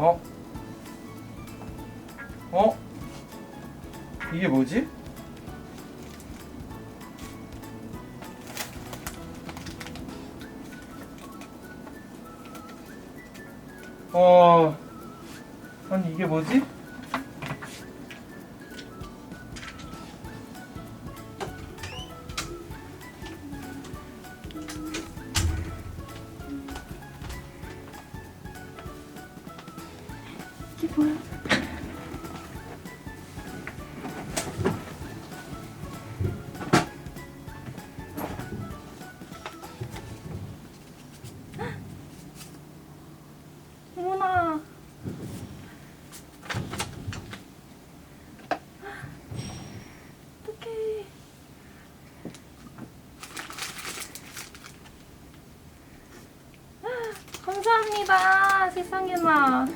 어? 어? 이게 뭐지? 어... 아니 이게 뭐지? 이게 뭐야? 어머나. 어떡해. 감사합니다. 세상에나.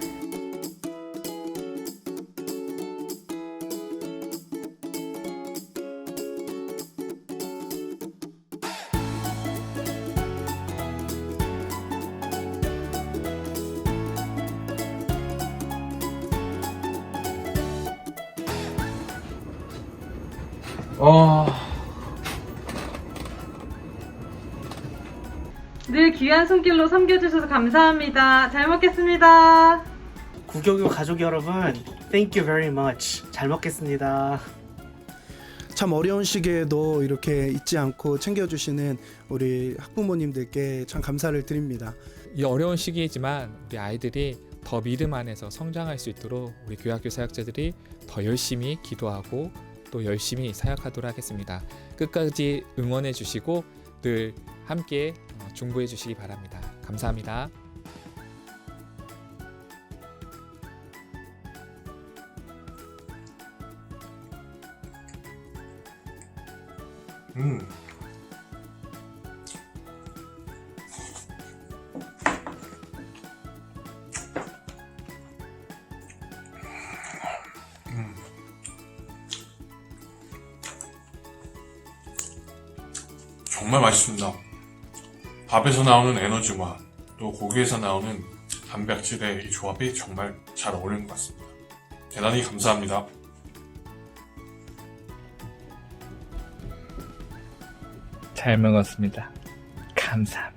어, 늘 귀한 손길로 섬겨주셔서 감사합니다. 잘 먹겠습니다. 구경교 가족 여러분, thank you very much. 잘 먹겠습니다. 참 어려운 시기에도 이렇게 잊지 않고 챙겨주시는 우리 학부모님들께 참 감사를 드립니다. 이 어려운 시기이지만 우리 아이들이 더 믿음 안에서 성장할 수 있도록 우리 교학교 사역자들이 더 열심히 기도하고 또 열심히 사역하도록 하겠습니다. 끝까지 응원해 주시고 늘 함께 어, 중보해 주시기 바랍니다. 감사합니다. 음. 음. 정말 맛있습니다. 밥에서 나오는 에너지와 또 고기에서 나오는 단백질의 이 조합이 정말 잘 어울리는 것 같습니다. 대단히 감사합니다. 잘 먹었습니다. 감사합니다.